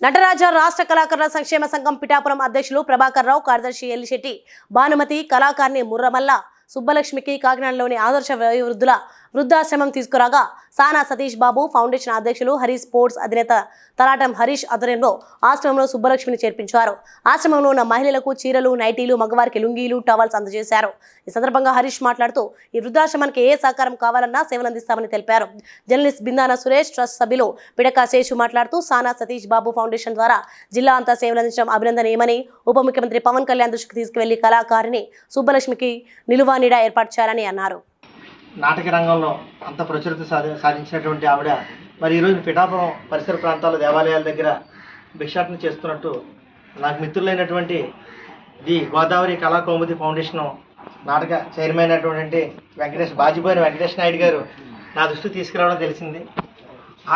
నటరాజ రాష్ట్ర కళాకారుల సంక్షేమ సంఘం పిఠాపురం అధ్యక్షులు ప్రభాకర్ రావు కార్యదర్శి ఎల్లిశెట్టి భానుమతి కళాకారిణి ముర్రమల్ల సుబ్బలక్ష్మికి కాకినాడలోని ఆదర్శ వయోవృద్ధుల వృద్ధాశ్రమం తీసుకురాగా సానా సతీష్ బాబు ఫౌండేషన్ అధ్యక్షులు హరీష్ స్పోర్ట్స్ అధినేత తలాటం హరీష్ ఆధ్వర్యంలో ఆశ్రమంలో సుబ్బలక్ష్మిని చేర్పించారు. ఆశ్రమంలో ఉన్న మహిళలకు చీరలు నైటీలు మగవారికి లుంగీలు టవల్స్ అందజేశారు. ఈ సందర్భంగా హరీష్ మాట్లాడుతూ ఈ వృద్ధాశ్రమానికి ఏ సహకారం కావాలన్నా సేవలు అందిస్తామని తెలిపారు. జర్నలిస్ట్ బిందాన సురేష్ ట్రస్ట్ సభ్యులు పిడకా శేషు మాట్లాడుతూ సానా సతీష్ బాబు ఫౌండేషన్ ద్వారా జిల్లా అంతా సేవలు అందించడం అభినందనీయమని ఉప ముఖ్యమంత్రి పవన్ కళ్యాణ్ దృష్టికి తీసుకువెళ్ళి కళాకారిణి సుబ్బలక్ష్మికి నిలువ నీడ ఏర్పాటు చేయాలని అన్నారు. నాటక రంగంలో అంత ప్రచురత సాధి సాధించినటువంటి ఆవిడ మరి ఈరోజు పిఠాపురం పరిసర ప్రాంతాల దేవాలయాల దగ్గర భిక్షాటన చేస్తున్నట్టు నాకు మిత్రులైనటువంటి ది గోదావరి కళా కౌముది ఫౌండేషన్ నాటక చైర్మన్ అయినటువంటి వెంకటేష్ బాజిపోయిన వెంకటేష్ నాయుడు గారు నా దృష్టి తీసుకురావడం తెలిసింది.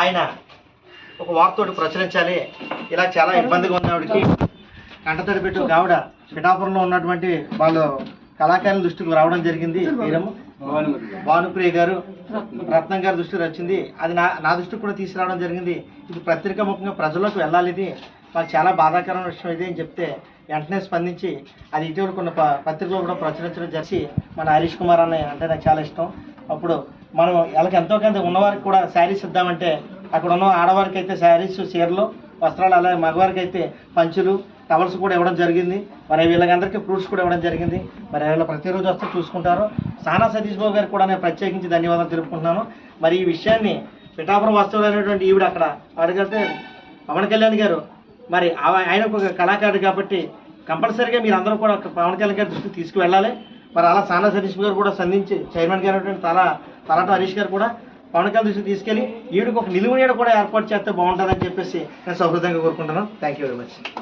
ఆయన ఒక వార్తోటి ప్రచురించాలి. ఇలా చాలా ఇబ్బందిగా ఉంది ఆవిడకి. కంటతడి పెట్టు ఆవిడ పిఠాపురంలో ఉన్నటువంటి వాళ్ళు కళాకారుల దృష్టికి రావడం జరిగింది. భానుప్రియ గారు రత్నం గారి దృష్టికి వచ్చింది. అది నా నా దృష్టికి కూడా తీసుకురావడం జరిగింది. ఇది పత్రిక ముఖంగా ప్రజల్లోకి వెళ్ళాలి ఇది. మాకు చాలా బాధాకరమైన విషయం ఇది అని చెప్తే వెంటనే స్పందించి అది ఇటీవల కొన్ని పత్రికలో కూడా ప్రచురించడం జరిగి మన హరీష్ కుమార్ అన్న అంటే నాకు చాలా ఇష్టం. అప్పుడు మనం వాళ్ళకి ఎంతో కొంత ఉన్నవారికి కూడా శారీస్ ఇద్దామంటే అక్కడ ఉన్న ఆడవారికి అయితే శారీస్ చీరలు వస్త్రాలు అలాగే మగవారికి అయితే పంచులు టవల్స్ కూడా ఇవ్వడం జరిగింది. మరి వీళ్ళకందరికీ ఫ్రూట్స్ కూడా ఇవ్వడం జరిగింది. మరి వీళ్ళు ప్రతిరోజు వస్తే చూసుకుంటారు. సానా సతీష్ బాబు గారికి కూడా నేను ప్రత్యేకించి ధన్యవాదాలు తెలుపుకుంటున్నాను. మరి ఈ విషయాన్ని పిఠాపురం వస్తువులైనటువంటి ఈవిడ అక్కడ అడిగితే పవన్ కళ్యాణ్ గారు మరి ఆ- ఆయన ఒక కళాకారుడు కాబట్టి కంపల్సరీగా మీరు అందరూ కూడా పవన్ కళ్యాణ్ గారి దృష్టికి తీసుకువెళ్ళాలి. మరి అలా సానా సతీష్ గారు కూడా సంధించి చైర్మన్ గారు తల తలాట హరీష్ గారు కూడా పవన్ కళ్యాణ్ దృష్టికి తీసుకెళ్ళి ఈవిడికి ఒక నిలువు కూడా ఏర్పాటు చేస్తే బాగుంటుందని చెప్పేసి నేను సౌహృదంగా కోరుకుంటున్నాను. Thank you very much